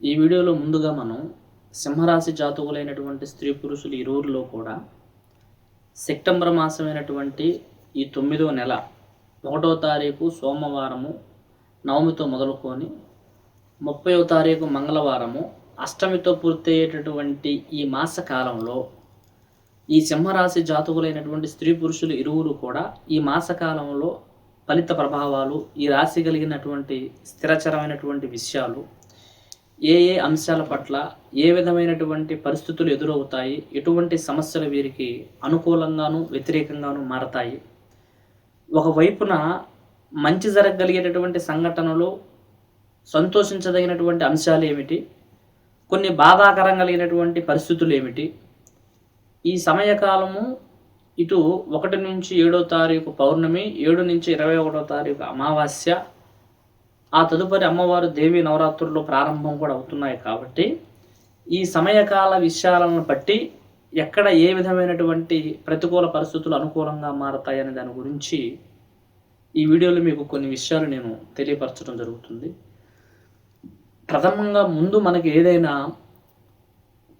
ఈ వీడియోలో ముందుగా మనం సింహరాశి జాతకులైనటువంటి స్త్రీ పురుషులు ఇరువురిలో కూడా సెప్టెంబర్ మాసమైనటువంటి ఈ తొమ్మిదో నెల ఒకటో తారీఖు సోమవారము నవమితో మొదలుకొని ముప్పయో తారీఖు మంగళవారము అష్టమితో పూర్తయ్యేటటువంటి ఈ మాస కాలంలో ఈ సింహరాశి జాతకులైనటువంటి స్త్రీ పురుషులు ఇరువురు కూడా ఈ మాసకాలంలో ఫలిత ప్రభావాలు ఈ రాశి కలిగినటువంటి స్థిరచరమైనటువంటి విషయాలు ఏ ఏ అంశాల పట్ల ఏ విధమైనటువంటి పరిస్థితులు ఎదురవుతాయి ఎటువంటి సమస్యలు వీరికి అనుకూలంగాను వ్యతిరేకంగాను మారతాయి. ఒకవైపున మంచి జరగగలిగేటటువంటి సంఘటనలు సంతోషించదగినటువంటి అంశాలు ఏమిటి కొన్ని బాధాకరం కలిగినటువంటి పరిస్థితులు ఏమిటి ఈ సమయకాలము ఇటు ఒకటి నుంచి ఏడో తారీఖు పౌర్ణమి ఏడు నుంచి ఇరవై ఒకటో తారీఖు అమావాస్య ఆ తదుపరి అమ్మవారు దేవి నవరాత్రుల్లో ప్రారంభం కూడా అవుతున్నాయి కాబట్టి ఈ సమయకాల విషయాలను బట్టి ఎక్కడ ఏ విధమైనటువంటి ప్రతికూల పరిస్థితులు అనుకూలంగా మారతాయి అనే దాని గురించి ఈ వీడియోలో మీకు కొన్ని విషయాలు నేను తెలియపరచడం జరుగుతుంది. ప్రథమంగా ముందు మనకి ఏదైనా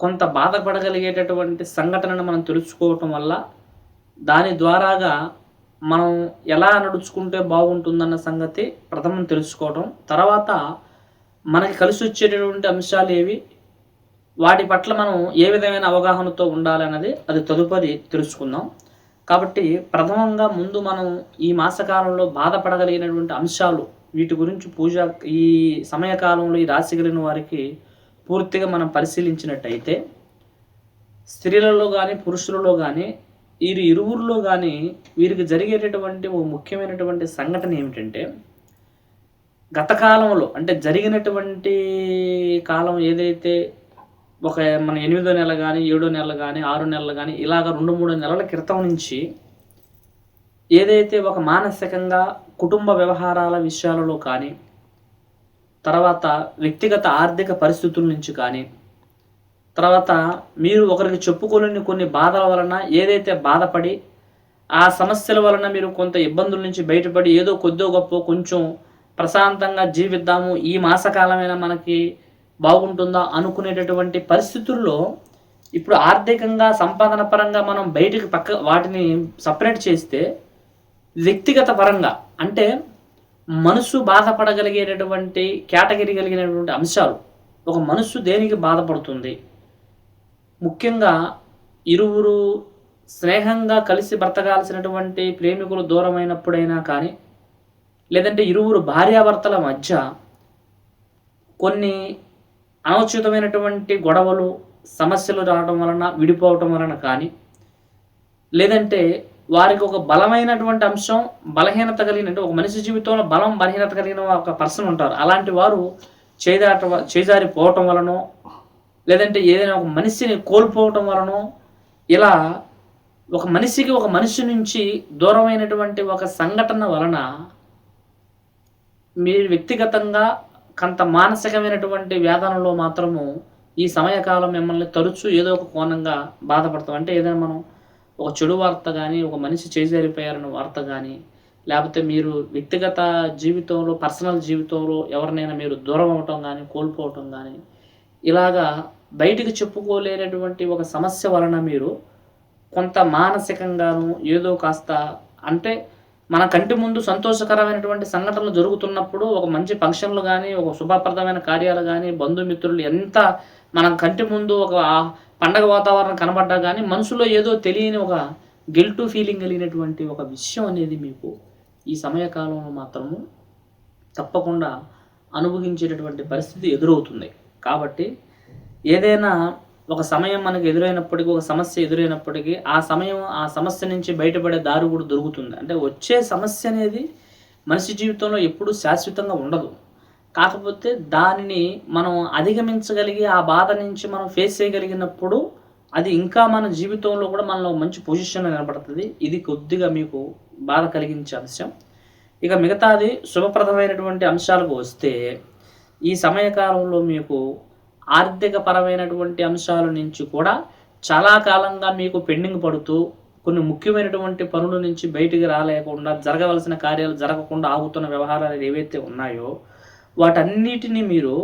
కొంత బాధపడగలిగేటటువంటి సంఘటనను మనం తెలుసుకోవటం వల్ల దాని ద్వారాగా మనం ఎలా నడుచుకుంటే బాగుంటుందన్న సంగతి ప్రథమం తెలుసుకోవటం తర్వాత మనకి కలిసి వచ్చేటటువంటి అంశాలు ఏవి? వాటి పట్ల మనం ఏ విధమైన అవగాహనతో ఉండాలన్నది అది తదుపరి తెలుసుకుందాం. కాబట్టి ప్రథమంగా ముందు మనం ఈ మాసకాలంలో బాధపడగలిగినటువంటి అంశాలు వీటి గురించి పూజ ఈ సమయకాలంలో ఈ రాశి కలిగిన వారికి పూర్తిగా మనం పరిశీలించినట్టయితే స్త్రీలలో కానీ పురుషులలో కానీ వీరి ఇరువురిలో కానీ వీరికి జరిగేటటువంటి ఓ ముఖ్యమైనటువంటి సంఘటన ఏమిటంటే గత కాలంలో అంటే జరిగినటువంటి కాలం ఏదైతే ఒక మన ఎనిమిదో నెల కానీ ఏడో నెలలు కానీ ఆరు నెలలు కానీ ఇలాగ రెండు మూడు నెలల క్రితం నుంచి ఏదైతే ఒక మానసికంగా కుటుంబ వ్యవహారాల విషయాలలో కానీ తర్వాత వ్యక్తిగత ఆర్థిక పరిస్థితుల నుంచి కానీ తర్వాత మీరు ఒకరికి చెప్పుకోలేని కొన్ని బాధల వలన ఏదైతే బాధపడి ఆ సమస్యల వలన మీరు కొంత ఇబ్బందుల నుంచి బయటపడి ఏదో కొద్దో గొప్ప కొంచెం ప్రశాంతంగా జీవిద్దాము. ఈ మాసకాలమైనా మనకి బాగుంటుందా అనుకునేటటువంటి పరిస్థితుల్లో ఇప్పుడు ఆర్థికంగా సంపాదన పరంగా మనం బయటికి పక్క వాటిని సపరేట్ చేస్తే వ్యక్తిగత పరంగా అంటే మనసు బాధపడగలిగేటటువంటి కేటగిరీ కలిగినటువంటి అంశాలు. ఒక మనస్సు దేనికి బాధపడుతుంది? ముఖ్యంగా ఇరువురు స్నేహంగా కలిసి బ్రతకాల్సినటువంటి ప్రేమికులు దూరమైనప్పుడైనా కానీ లేదంటే ఇరువురు భార్యాభర్తల మధ్య కొన్ని అనుచితమైనటువంటి గొడవలు సమస్యలు రావడం వలన విడిపోవటం వలన కానీ లేదంటే వారికి ఒక బలమైనటువంటి అంశం బలహీనత కలిగిన అంటే ఒక మనిషి జీవితంలో బలం బలహీనత కలిగిన ఒక పర్సన్ ఉంటారు. అలాంటి వారు చేదాట చేజారిపోవటం వలనో లేదంటే ఏదైనా ఒక మనిషిని కోల్పోవటం వలనో ఇలా ఒక మనిషికి ఒక మనిషి నుంచి దూరమైనటువంటి ఒక సంఘటన వలన మీరు వ్యక్తిగతంగా కొంత మానసికమైనటువంటి వేదనలో మాత్రము ఈ సమయకాలం మిమ్మల్ని తరచూ ఏదో ఒక కోణంగా బాధపడతాం. అంటే ఏదైనా మనం ఒక చెడు వార్త కానీ ఒక మనిషి చేజారిపోయారన్న వార్త కానీ లేకపోతే మీరు వ్యక్తిగత జీవితంలో పర్సనల్ జీవితంలో ఎవరినైనా మీరు దూరం అవటం కానీ కోల్పోవటం కానీ ఇలాగా బయటికి చెప్పుకోలేనటువంటి ఒక సమస్య వలన మీరు కొంత మానసికంగాను ఏదో కాస్త అంటే మన కంటి ముందు సంతోషకరమైనటువంటి సంఘటనలు జరుగుతున్నప్పుడు ఒక మంచి ఫంక్షన్లు కానీ ఒక శుభప్రదమైన కార్యాలు కానీ బంధుమిత్రులు ఎంత మన కంటి ముందు ఒక పండగ వాతావరణం కనబడ్డా కానీ మనసులో ఏదో తెలియని ఒక గిల్టు ఫీలింగ్ కలిగినటువంటి ఒక విషయం అనేది మీకు ఈ సమయకాలంలో మాత్రము తప్పకుండా అనుభవించేటటువంటి పరిస్థితి ఎదురవుతుంది. కాబట్టి ఏదైనా ఒక సమయం మనకు ఎదురైనప్పటికీ ఒక సమస్య ఎదురైనప్పటికీ ఆ సమయం ఆ సమస్య నుంచి బయటపడే దారి కూడా దొరుకుతుంది. అంటే వచ్చే సమస్య అనేది మనిషి జీవితంలో ఎప్పుడూ శాశ్వతంగా ఉండదు. కాకపోతే దానిని మనం అధిగమించగలిగి ఆ బాధ నుంచి మనం ఫేస్ చేయగలిగినప్పుడు అది ఇంకా మన జీవితంలో కూడా మనలో మంచి పొజిషన్ నిలబడుతుంది. ఇది కొద్దిగా మీకు బాధ కలిగించే అంశం. ఇక మిగతాది శుభప్రదమైనటువంటి అంశాలకు వస్తే ఈ సమయకాలంలో మీకు ఆర్థిక పరమైనటువంటి అంశాల నుంచి కూడా చాలా కాలంగా మీకు పెండింగ్ పడుతూ కొన్ని ముఖ్యమైనటువంటి పనుల నుంచి బయటికి రాలేకుండా జరగవలసిన కార్యాలు జరగకుండా ఆగుతున్న వ్యవహారాలు ఏవైతే ఉన్నాయో వాటన్నిటిని మీరు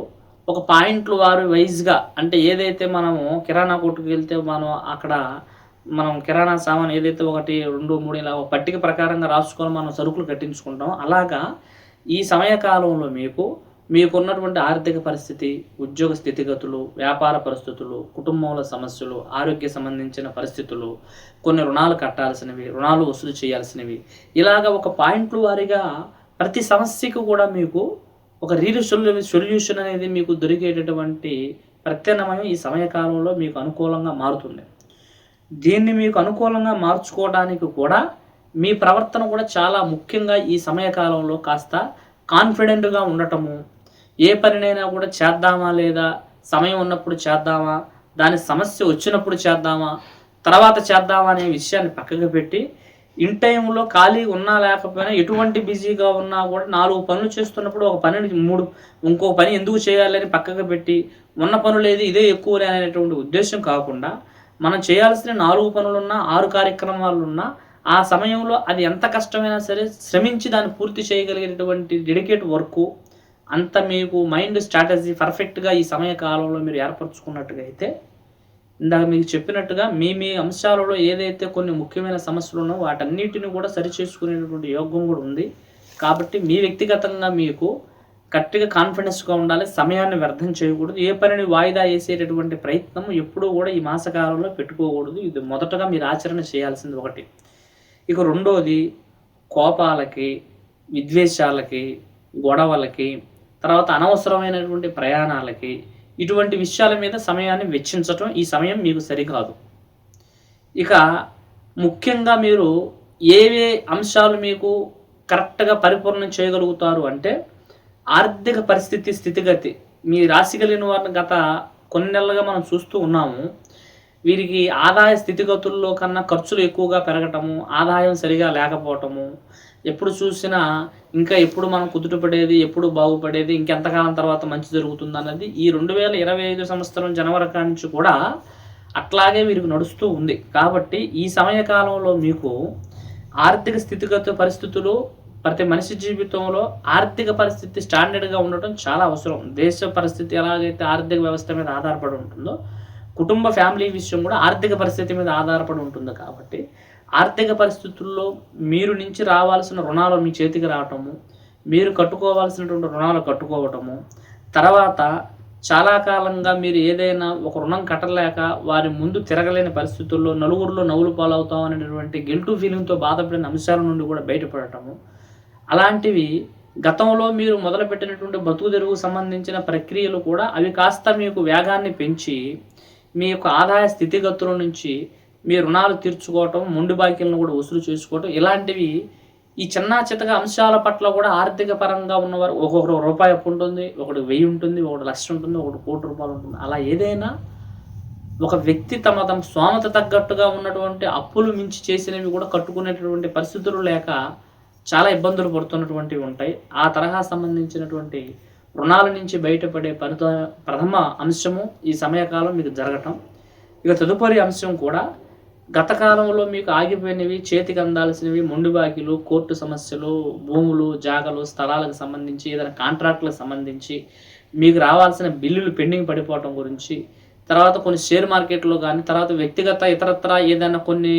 ఒక పాయింట్లు వారు వైజ్గా అంటే ఏదైతే మనము కిరాణా కొట్టుకు వెళ్తే మనం అక్కడ మనం కిరాణా సామాన్ ఏదైతే ఒకటి రెండు మూడు ఇలా ఒక పట్టిక ప్రకారంగా రాసుకొని మనం సరుకులు కట్టించుకుంటాం అలాగా ఈ సమయకాలంలో మీకు మీకున్నటువంటి ఆర్థిక పరిస్థితి ఉద్యోగ స్థితిగతులు వ్యాపార పరిస్థితులు కుటుంబంలో సమస్యలు ఆరోగ్య సంబంధించిన పరిస్థితులు కొన్ని రుణాలు కట్టాల్సినవి రుణాలు వసూలు చేయాల్సినవి. ఇలాగ ఒక పాయింట్లు వారీగా ప్రతి సమస్యకు కూడా మీకు ఒక రీల్ సొల్యూ సొల్యూషన్ అనేది మీకు దొరికేటటువంటి ప్రత్యామ్నాయం ఈ సమయకాలంలో మీకు అనుకూలంగా మారుతుంది. దీన్ని మీకు అనుకూలంగా మార్చుకోవడానికి కూడా మీ ప్రవర్తన కూడా చాలా ముఖ్యంగా ఈ సమయకాలంలో కాస్త కాన్ఫిడెంట్గా ఉండటము ఏ పనినైనా కూడా చేద్దామా లేదా? సమయం ఉన్నప్పుడు చేద్దామా? దాని సమస్య వచ్చినప్పుడు చేద్దామా? తర్వాత చేద్దామా అనే విషయాన్ని పక్కకు పెట్టి ఇన్ టైంలో ఖాళీ ఉన్నా లేకపోయినా ఎటువంటి బిజీగా ఉన్నా కూడా నాలుగు పనులు చేస్తున్నప్పుడు ఒక పనిని మూడు ఇంకో పని ఎందుకు చేయాలని పక్కకు పెట్టి ఉన్న పనులు ఏది ఇదే ఎక్కువ అనేటువంటి ఉద్దేశం కాకుండా మనం చేయాల్సిన నాలుగు పనులున్నా ఆరు కార్యక్రమాలున్నా ఆ సమయంలో అది ఎంత కష్టమైనా సరే శ్రమించి దాన్ని పూర్తి చేయగలిగినటువంటి డెడికేట్ వర్క్ అంత మీకు మైండ్ స్ట్రాటజీ పర్ఫెక్ట్గా ఈ సమయ కాలంలో మీరు ఏర్పరచుకున్నట్టుగా అయితే ఇందాక మీకు చెప్పినట్టుగా మీ మీ అంశాలలో ఏదైతే కొన్ని ముఖ్యమైన సమస్యలు ఉన్నాయో వాటన్నిటిని కూడా సరి చేసుకునేటటువంటి యోగం కూడా ఉంది. కాబట్టి మీ వ్యక్తిగతంగా మీకు కరెక్ట్గా కాన్ఫిడెన్స్గా ఉండాలి సమయాన్ని వ్యర్థం చేయకూడదు. ఏ పనిని వాయిదా వేసేటటువంటి ప్రయత్నం ఎప్పుడూ కూడా ఈ మాసకాలంలో పెట్టుకోకూడదు. ఇది మొదటగా మీరు ఆచరణ చేయాల్సింది ఒకటి. ఇక రెండోది కోపాలకి విద్వేషాలకి గొడవలకి తర్వాత అనవసరమైనటువంటి ప్రయాణాలకి ఇటువంటి విషయాల మీద సమయాన్ని వెచ్చించటం ఈ సమయం మీకు సరికాదు. ఇక ముఖ్యంగా మీరు ఏవే అంశాలు మీకు కరెక్ట్గా పరిపూర్ణం చేయగలుగుతారు అంటే ఆర్థిక పరిస్థితి స్థితిగతి. మీ రాశి కలిగిన వారిని గత కొన్ని నెలలుగా మనం చూస్తూ ఉన్నాము. వీరికి ఆదాయ స్థితిగతుల్లో కన్నా ఖర్చులు ఎక్కువగా పెరగటము ఆదాయం సరిగా లేకపోవటము ఎప్పుడు చూసినా ఇంకా ఎప్పుడు మనం కుదుటపడేది ఎప్పుడు బాగుపడేది ఇంకెంతకాలం తర్వాత మంచి జరుగుతుంది అన్నది ఈ రెండు వేల ఇరవై ఐదు సంవత్సరం జనవరి నుంచి కూడా అట్లాగే వీరికి నడుస్తూ ఉంది. కాబట్టి ఈ సమయకాలంలో మీకు ఆర్థిక స్థితిగత పరిస్థితులు ప్రతి మనిషి జీవితంలో ఆర్థిక పరిస్థితి స్టాండర్డ్గా ఉండటం చాలా అవసరం. దేశ పరిస్థితి ఎలాగైతే ఆర్థిక వ్యవస్థ మీద ఆధారపడి ఉంటుందో కుటుంబ ఫ్యామిలీ విషయం కూడా ఆర్థిక పరిస్థితి మీద ఆధారపడి ఉంటుంది కాబట్టి ఆర్థిక పరిస్థితుల్లో మీరు నుంచి రావాల్సిన రుణాలు మీ చేతికి రావటము మీరు కట్టుకోవాల్సినటువంటి రుణాలు కట్టుకోవటము. తర్వాత చాలా కాలంగా మీరు ఏదైనా ఒక రుణం కట్టలేక వారి ముందు తిరగలేని పరిస్థితుల్లో నలుగురిలో నవ్వులు పాలవుతాం అనేటువంటి గిల్టు ఫీలింగ్తో బాధపడిన అంశాల నుండి కూడా బయటపడటము. అలాంటివి గతంలో మీరు మొదలుపెట్టినటువంటి బతుకు తెరుగు సంబంధించిన ప్రక్రియలు కూడా అవి కాస్త మీకు వేగాన్ని పెంచి మీ యొక్క ఆదాయ స్థితిగతుల నుంచి మీ రుణాలు తీర్చుకోవటం మొండి బాకీలను కూడా వసూలు చేసుకోవటం ఇలాంటివి ఈ చిన్న చితక అంశాల పట్ల కూడా ఆర్థిక పరంగా ఉన్నవారు ఒక్కొక్కరు రూపాయి అప్పు ఉంటుంది ఒకటి వెయ్యి ఉంటుంది ఒకటి లక్ష ఉంటుంది ఒకటి కోటి రూపాయలు ఉంటుంది. అలా ఏదైనా ఒక వ్యక్తి తమ తమ స్వామత తగ్గట్టుగా ఉన్నటువంటి అప్పులు మించి చేసినవి కూడా కట్టుకునేటటువంటి పరిస్థితులు లేక చాలా ఇబ్బందులు పడుతున్నటువంటివి ఉంటాయి. ఆ తరహా సంబంధించినటువంటి రుణాల నుంచి బయటపడే పరిత ప్రథమ అంశము ఈ సమయకాలం మీకు జరగటం. ఇక తదుపరి అంశం కూడా గత కాలంలో మీకు ఆగిపోయినవి చేతికి అందాల్సినవి మొండి బాకీలు కోర్టు సమస్యలు భూములు జాగలు స్థలాలకు సంబంధించి ఏదైనా కాంట్రాక్టులకు సంబంధించి మీకు రావాల్సిన బిల్లులు పెండింగ్ పడిపోవటం గురించి తర్వాత కొన్ని షేర్ మార్కెట్లో కానీ తర్వాత వ్యక్తిగత ఇతరత్ర ఏదైనా కొన్ని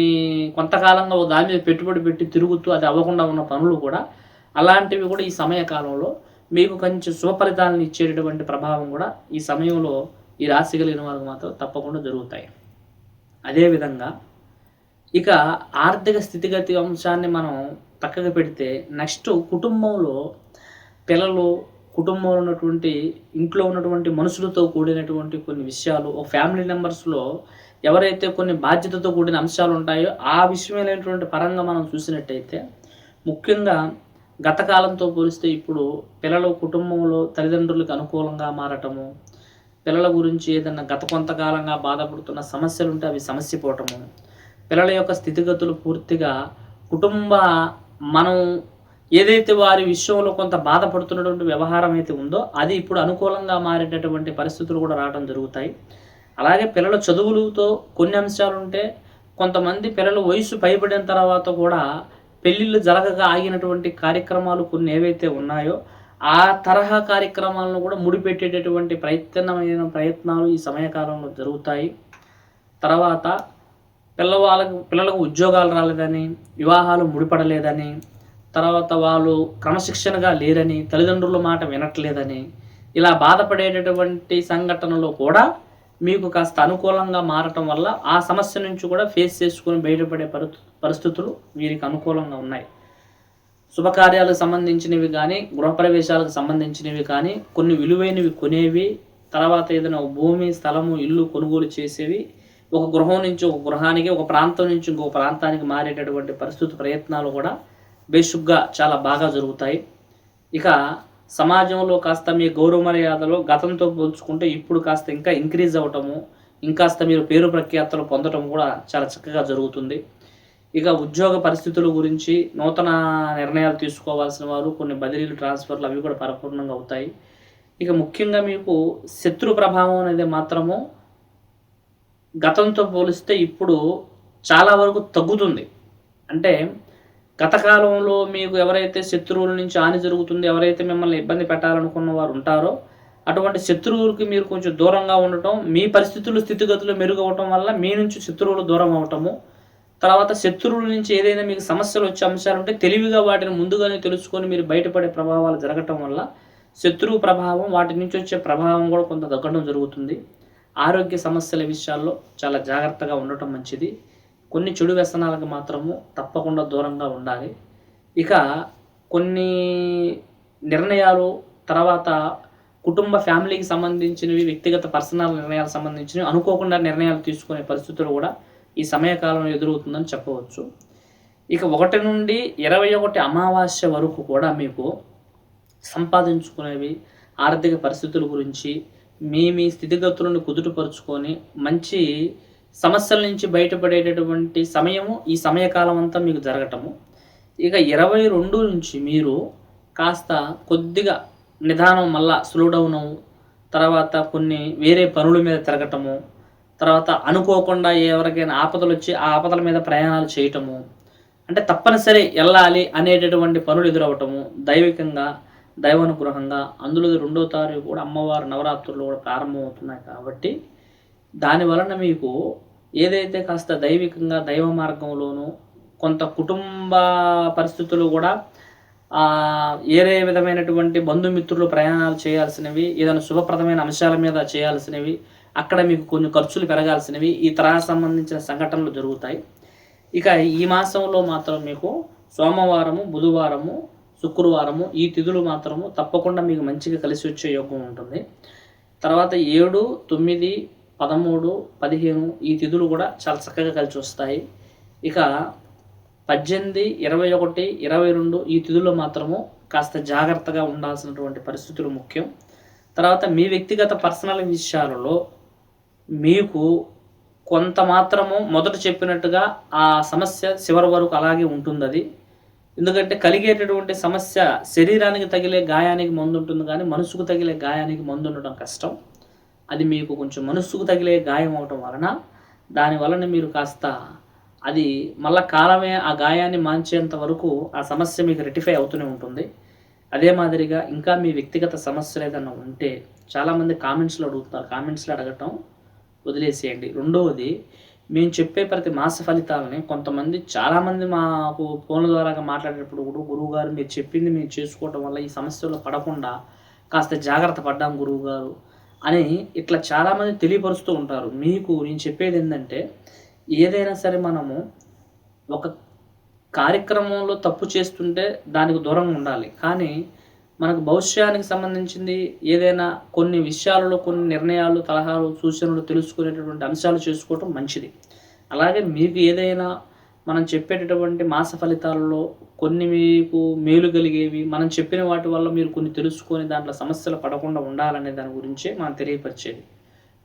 కొంతకాలంగా దాని మీద పెట్టుబడి పెట్టి తిరుగుతూ అది అవ్వకుండా ఉన్న పనులు కూడా అలాంటివి కూడా ఈ సమయ కాలంలో మీకు కొంచెం శుభఫలితాలను ఇచ్చేటటువంటి ప్రభావం కూడా ఈ సమయంలో ఈ రాశి కలిగిన వారికి మాత్రం తప్పకుండా జరుగుతాయి. అదేవిధంగా ఇక ఆర్థిక స్థితిగతి అంశాన్ని మనం పక్కకు పెడితే నెక్స్ట్ కుటుంబంలో పిల్లలు కుటుంబంలో ఉన్నటువంటి ఇంట్లో ఉన్నటువంటి మనుషులతో కూడినటువంటి కొన్ని విషయాలు ఒక ఫ్యామిలీ మెంబర్స్లో ఎవరైతే కొన్ని బాధ్యతతో కూడిన అంశాలు ఉంటాయో ఆ విషయమైనటువంటి పరంగా మనం చూసినట్టయితే ముఖ్యంగా గత కాలంతో పోలిస్తే ఇప్పుడు పిల్లలు కుటుంబంలో తల్లిదండ్రులకు అనుకూలంగా మారటము పిల్లల గురించి ఏదైనా గత కొంతకాలంగా బాధపడుతున్న సమస్యలు ఉంటే అవి సమస్య పోవటము పిల్లల యొక్క స్థితిగతులు పూర్తిగా కుటుంబ మనం ఏదైతే వారి విషయంలో కొంత బాధపడుతున్నటువంటి వ్యవహారం అయితే ఉందో అది ఇప్పుడు అనుకూలంగా మారేటటువంటి పరిస్థితులు కూడా రావడం జరుగుతాయి. అలాగే పిల్లల చదువులతో కొన్ని అంశాలు ఉంటే కొంతమంది పిల్లల వయసు పైబడిన తర్వాత కూడా పెళ్ళిళ్ళు జరగక ఆగినటువంటి కార్యక్రమాలు కొన్ని ఏవైతే ఉన్నాయో ఆ తరహా కార్యక్రమాలను కూడా ముడిపెట్టేటటువంటి ప్రయత్నమైన ప్రయత్నాలు ఈ సమయకాలంలో జరుగుతాయి. తర్వాత పిల్లవాళ్ళకు పిల్లలకు ఉద్యోగాలు రాలేదని వివాహాలు ముడిపడలేదని తర్వాత వాళ్ళు క్రమశిక్షణగా లేరని తల్లిదండ్రుల మాట వినట్లేదని ఇలా బాధపడేటటువంటి సంఘటనలో కూడా మీకు కాస్త అనుకూలంగా మారటం వల్ల ఆ సమస్య నుంచి కూడా ఫేస్ చేసుకుని బయటపడే పరి పరిస్థితులు వీరికి అనుకూలంగా ఉన్నాయి. శుభకార్యాలకు సంబంధించినవి కానీ గృహప్రవేశాలకు సంబంధించినవి కానీ కొన్ని విలువైనవి కొనేవి తర్వాత ఏదైనా భూమి స్థలము ఇల్లు కొనుగోలు చేసేవి ఒక గృహం నుంచి ఒక గృహానికి ఒక ప్రాంతం నుంచి ఇంకో ప్రాంతానికి మారేటటువంటి పరిస్థితి ప్రయత్నాలు కూడా బేసిక్గా చాలా బాగా జరుగుతాయి. ఇక సమాజంలో కాస్త మీ గౌరవ మర్యాదలు గతంతో పోల్చుకుంటే ఇప్పుడు కాస్త ఇంకా ఇంక్రీజ్ అవ్వటము ఇంకాస్త మీరు పేరు ప్రఖ్యాతలు పొందటం కూడా చాలా చక్కగా జరుగుతుంది. ఇక ఉద్యోగ పరిస్థితుల గురించి నూతన నిర్ణయాలు తీసుకోవాల్సిన వారు కొన్ని బదిలీలు ట్రాన్స్ఫర్లు అవి కూడా పరిపూర్ణంగా అవుతాయి. ఇక ముఖ్యంగా మీకు శత్రు ప్రభావం అనేది మాత్రము గతంతో పోలిస్తే ఇప్పుడు చాలా వరకు తగ్గుతుంది. అంటే గత కాలంలో మీకు ఎవరైతే శత్రువుల నుంచి హాని జరుగుతుంది ఎవరైతే మిమ్మల్ని ఇబ్బంది పెట్టాలనుకున్న వారు ఉంటారో అటువంటి శత్రువులకి మీరు కొంచెం దూరంగా ఉండటం మీ పరిస్థితులు స్థితిగతులు మెరుగవటం వల్ల మీ నుంచి శత్రువులు దూరం అవటము తర్వాత శత్రువుల నుంచి ఏదైనా మీకు సమస్యలు వచ్చే అంశాలు ఉంటే తెలివిగా వాటిని ముందుగానే తెలుసుకొని మీరు బయటపడే ప్రభావాలు జరగటం వల్ల శత్రువు ప్రభావం వాటి నుంచి వచ్చే ప్రభావం కూడా కొంత తగ్గడం జరుగుతుంది. ఆరోగ్య సమస్యల విషయాల్లో చాలా జాగ్రత్తగా ఉండటం మంచిది. కొన్ని చెడు వ్యసనాలకు మాత్రము తప్పకుండా దూరంగా ఉండాలి. ఇక కొన్ని నిర్ణయాలు తర్వాత కుటుంబ ఫ్యామిలీకి సంబంధించినవి వ్యక్తిగత పర్సనల్ నిర్ణయాలకు సంబంధించినవి అనుకోకుండా నిర్ణయాలు తీసుకునే పరిస్థితులు కూడా ఈ సమయకాలంలో ఎదురవుతుందని చెప్పవచ్చు. ఇక ఒకటి నుండి ఇరవై ఒకటి అమావాస్య వరకు కూడా మీకు సంపాదించుకునేవి ఆర్థిక పరిస్థితుల గురించి మీ మీ స్థితిగతులను కుదుటపరుచుకొని మంచి సమస్యల నుంచి బయటపడేటటువంటి సమయము ఈ సమయకాలం అంతా మీకు జరగటము. ఇక ఇరవై రెండు నుంచి మీరు కాస్త కొద్దిగా నిదానం మళ్ళా స్లో డౌన్ తర్వాత కొన్ని వేరే పనుల మీద తిరగటము. తర్వాత అనుకోకుండా ఎవరికైనా ఆపదలు వచ్చి ఆ ఆపదల మీద ప్రయాణాలు చేయటము. అంటే తప్పనిసరి వెళ్ళాలి అనేటటువంటి పనులు ఎదురవటము దైవికంగా దైవానుగ్రహంగా అందులో రెండో తారీఖు కూడా అమ్మవారి నవరాత్రులు కూడా ప్రారంభమవుతున్నాయి కాబట్టి దాని వలన మీకు ఏదైతే కాస్త దైవికంగా దైవ మార్గంలోనూ కొంత కుటుంబ పరిస్థితులు కూడా ఏరే విధమైనటువంటి బంధుమిత్రులు ప్రయాణాలు చేయాల్సినవి ఏదైనా శుభప్రదమైన అంశాల మీద చేయాల్సినవి అక్కడ మీకు కొన్ని ఖర్చులు పెరగాల్సినవి ఈ తరహా సంబంధించిన సంఘటనలు జరుగుతాయి. ఇక ఈ మాసంలో మాత్రం మీకు సోమవారము బుధవారము శుక్రవారము ఈ తిథులు మాత్రము తప్పకుండా మీకు మంచిగా కలిసి వచ్చే యోగం ఉంటుంది. తర్వాత ఏడు తొమ్మిది పదమూడు పదిహేను ఈ తిథులు కూడా చాలా చక్కగా కలిసి వస్తాయి. ఇక పద్దెనిమిది ఇరవై ఒకటి ఇరవై రెండు ఈ తిథుల్లో మాత్రము కాస్త జాగ్రత్తగా ఉండాల్సినటువంటి పరిస్థితులు ముఖ్యం. తర్వాత మీ వ్యక్తిగత పర్సనల్ విషయాలలో మీకు కొంత మాత్రము మొదట చెప్పినట్టుగా ఆ సమస్య చివరి వరకు అలాగే ఉంటుంది అది ఎందుకంటే కలిగేటటువంటి సమస్య శరీరానికి తగిలే గాయానికి మందు ఉంటుంది కానీ మనసుకు తగిలే గాయానికి మందు ఉండటం కష్టం. అది మీకు కొంచెం మనస్సుకు తగిలే గాయం అవటం వలన దాని వలన మీరు కాస్త అది మళ్ళా కాలమే ఆ గాయాన్ని మాంచేంత వరకు ఆ సమస్య మీకు రెటిఫై అవుతూనే ఉంటుంది. అదే మాదిరిగా ఇంకా మీ వ్యక్తిగత సమస్యలు ఏదైనా ఉంటే చాలామంది కామెంట్స్లో అడుగుతున్నారు. కామెంట్స్లో అడగటం వదిలేసేయండి. రెండవది మేము చెప్పే ప్రతి మాస ఫలితాలని కొంతమంది చాలామంది మాకు ఫోన్ల ద్వారా మాట్లాడేటప్పుడు కూడా గురువు గారు మీరు చెప్పింది మేము చేసుకోవటం వల్ల ఈ సమస్యలో పడకుండా కాస్త జాగ్రత్త పడ్డాం గురువు గారు అని ఇట్లా చాలామంది తెలియపరుస్తూ ఉంటారు. మీకు నేను చెప్పేది ఏంటంటే ఏదైనా సరే మనము ఒక కార్యక్రమంలో తప్పు చేస్తుంటే దానికి దూరంగా ఉండాలి. కానీ మనకు భవిష్యానికి సంబంధించింది ఏదైనా కొన్ని విషయాలలో కొన్ని నిర్ణయాలు సలహాలు సూచనలు తెలుసుకునేటటువంటి అంశాలు చేసుకోవటం మంచిది. అలాగే మీకు ఏదైనా మనం చెప్పేటటువంటి మాస ఫలితాలలో కొన్ని మీకు మేలు కలిగేవి మనం చెప్పిన వాటి వల్ల మీరు కొన్ని తెలుసుకొని దాంట్లో సమస్యలు పడకుండా ఉండాలనే దాని గురించే మనం తెలియపరిచేది.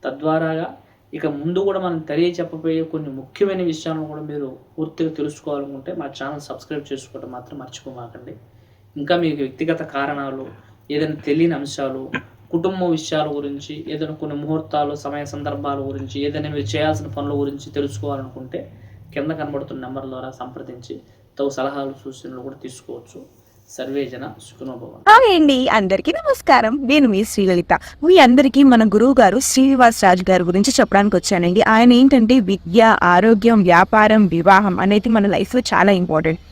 తద్వారాగా ఇక ముందు కూడా మనం తెలియ చెప్పబోయే కొన్ని ముఖ్యమైన విషయాలను కూడా మీరు పూర్తిగా తెలుసుకోవాలనుకుంటే మా ఛానల్ సబ్స్క్రైబ్ చేసుకోవడం మాత్రం మర్చిపోమాకండి. ఇంకా మీ వ్యక్తిగత కారణాలు ఏదైనా తెలియని అంశాలు కుటుంబ విషయాల గురించి ఏదైనా కొన్ని ముహూర్తాలు సమయ సందర్భాల గురించి ఏదైనా మీరు చేయాల్సిన పనుల గురించి తెలుసుకోవాలనుకుంటే కింద కనబడుతున్న నెంబర్ ద్వారా సంప్రదించి తగు సలహాలు సూచనలు కూడా తీసుకోవచ్చు. సర్వేజన సుఖనోభవ హాయ్ అండి అందరికీ నమస్కారం. నేను మీ శ్రీలలిత. మీ అందరికీ మన గురువు గారు శ్రీనివాస్ రాజు గారి గురించి చెప్పడానికి వచ్చానండి. ఆయన ఏంటంటే విద్య ఆరోగ్యం వ్యాపారం వివాహం అనేది మన లైఫ్లో చాలా ఇంపార్టెంట్.